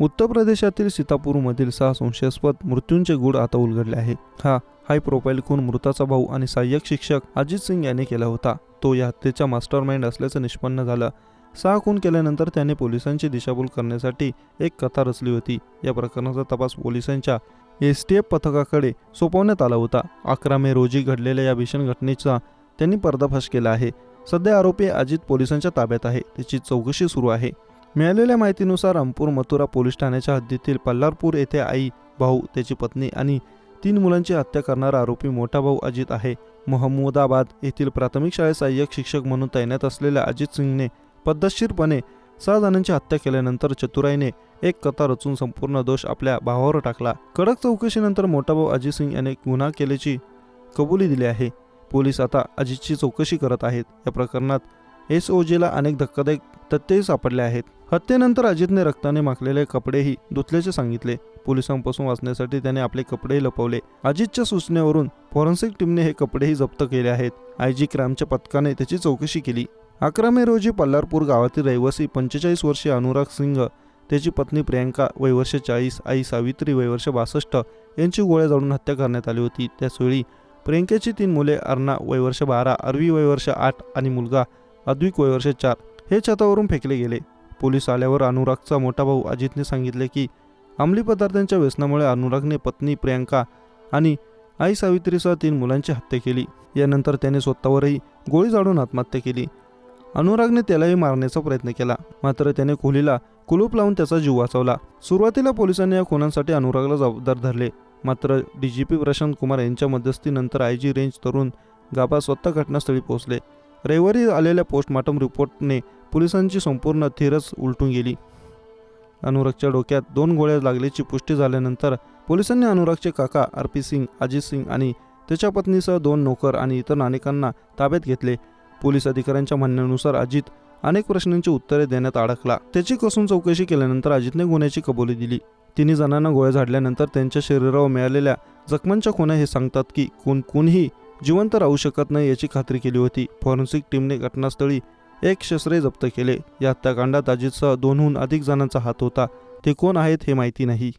उत्तर प्रदेशातील सीतापूरमधील सहा संशयास्पद मृत्यूंचे गुढ आता उलगडले आहे. हा हाय प्रोफाईल खून मृताचा भाऊ आणि सहाय्यक शिक्षक अजित सिंग याने केला होता. तो या हत्येचा मास्टर माइंड असल्याचं निष्पन्न झालं. सहा खून केल्यानंतर त्याने पोलिसांची दिशाभूल करण्यासाठी एक कथा रचली होती. या प्रकरणाचा तपास पोलिसांच्या एस टी एफ पथकाकडे सोपवण्यात आला होता. अकरा मे रोजी घडलेल्या या भीषण घटनेचा त्यांनी पर्दाफाश केला आहे. सध्या आरोपी अजित पोलिसांच्या ताब्यात आहे. त्याची चौकशी सुरू आहे. मिळालेल्या माहितीनुसार रामपूर मथुरा पोलीस ठाण्याच्या हद्दीतील पल्लारपूर येथे आई भाऊ त्याची पत्नी आणि तीन मुलांची हत्या करणारा आरोपी मोठा भाऊ अजित आहे. मोहम्मदाबाद येथील प्राथमिक शाळेत सहाय्यक शिक्षक म्हणून तैनात असलेल्या अजित सिंगने पद्धतशीरपणे सहा जणांची हत्या केल्यानंतर चतुराईने एक कथा रचून संपूर्ण दोष आपल्या भावावर टाकला. कडक चौकशीनंतर मोठा भाऊ अजित सिंग याने गुन्हा केल्याची कबुली दिली आहे. पोलीस आता अजितची चौकशी करत आहेत. या प्रकरणात एस ओ जीला अनेक धक्कादायक तथ्यही सापडले आहेत. हत्येनंतर अजितने रक्ताने माखलेले कपडेही धुतल्याचे सांगितले. पोलिसांपासून वाचण्यासाठी त्याने आपले कपडेही लपवले. अजितच्या सूचनेवरून फॉरेन्सिक टीमने हे कपडेही जप्त केले आहेत. आय जी पथकाने त्याची चौकशी केली. अकरा मे रोजी पल्लारपूर गावातील रहिवासी पंचेचाळीस वर्षीय अनुराग सिंग त्याची पत्नी प्रियांका वयवर्ष चाळीस आई सावित्री वयवर्ष बासष्ट यांची गोळ्या जाळून हत्या करण्यात आली होती. त्याचवेळी प्रियंकेची तीन मुले अर्णा वयवर्ष बारा अरवी वयवर्ष आठ आणि मुलगा अद्विक वयवर्ष चार हे छतावरून फेकले गेले. पोलीस आल्यावर अनुरागचा मोठा भाऊ अजितने सांगितले की अंमली पदार्थांच्या व्यसनामुळे अनुरागने पत्नी प्रियांका आणि आई सावित्रीसह तीन मुलांची हत्या केली. यानंतर त्याने स्वतःवरही गोळी जाडून आत्महत्या केली. अनुरागने त्यालाही मारण्याचा प्रयत्न केला. मात्र त्याने खोलीला कुलूप लावून त्याचा जीव वाचवला. सुरुवातीला पोलिसांनी या खुनांसाठी अनुरागला जबाबदार धरले. मात्र D G P Prashant Kumar यांच्या मध्यस्थीनंतर आय जी रेंज तरुण गाबा स्वतः घटनास्थळी पोहोचले. रविवारी आलेल्या पोस्टमॉर्टम रिपोर्टने पोलिसांची संपूर्ण थिरच उलटून गेली. अनुरागच्या डोक्यात दोन गोळ्या लागल्याची पुष्टी झाल्यानंतर पोलिसांनी अनुरागचे काका आर सिंग अजित सिंग आणि त्याच्या पत्नीसह दोन नोकर आणि इतर अनेकांना ताब्यात घेतले. पोलीस अधिकाऱ्यांच्या म्हणण्यानुसार अजित अनेक प्रश्नांची उत्तरे देण्यात अडकला. त्याची कसून चौकशी केल्यानंतर अजितने गुन्ह्याची कबुली दिली. तिन्ही जणांना गोळ्या झाडल्यानंतर त्यांच्या शरीरावर मिळालेल्या जखमांच्या खुण्या हे सांगतात की कोण कोणीही जिवंत राहू शकत नाही याची खात्री केली होती. फॉरेन्सिक टीमने घटनास्थळी एक शस्त्रे जप्त केले. या हत्याकांडात अजितसह दोनहून अधिक जणांचा हात होता. ते कोण आहेत हे माहिती नाही.